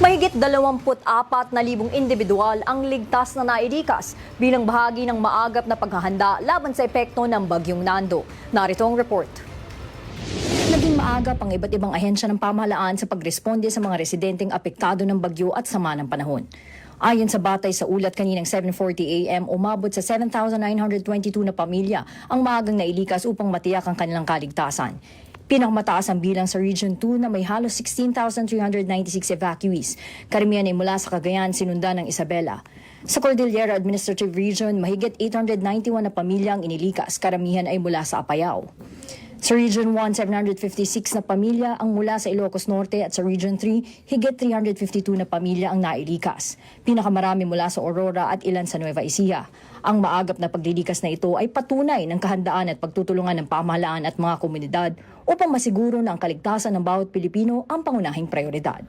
Mahigit 24 na libong individual ang ligtas na nailikas bilang bahagi ng maagap na paghahanda laban sa epekto ng bagyong Nando. Narito ang report. Naging maagap ang iba't ibang ahensya ng pamahalaan sa pagresponde sa mga residenteng apektado ng bagyo at sama ng panahon. Ayon sa batay sa ulat kaninang 7.40 a.m., umabot sa 7,922 na pamilya ang maagang nailikas upang matiyak ang kanilang kaligtasan. Pinakamataas ang bilang sa Region 2 na may halos 16,396 evacuees. Karamihan ay mula sa Cagayan, sinundan ng Isabela. Sa Cordillera Administrative Region, mahigit 891 na pamilya ang inilikas. Karamihan ay mula sa Apayao. Sa Region 1, 756 na pamilya ang mula sa Ilocos Norte at sa Region 3, higit 352 na pamilya ang nailikas. Pinakamarami mula sa Aurora at ilan sa Nueva Ecija. Ang maagap na paglilikas na ito ay patunay ng kahandaan at pagtutulungan ng pamahalaan at mga komunidad upang masiguro na ang kaligtasan ng bawat Pilipino ang pangunahing prioridad.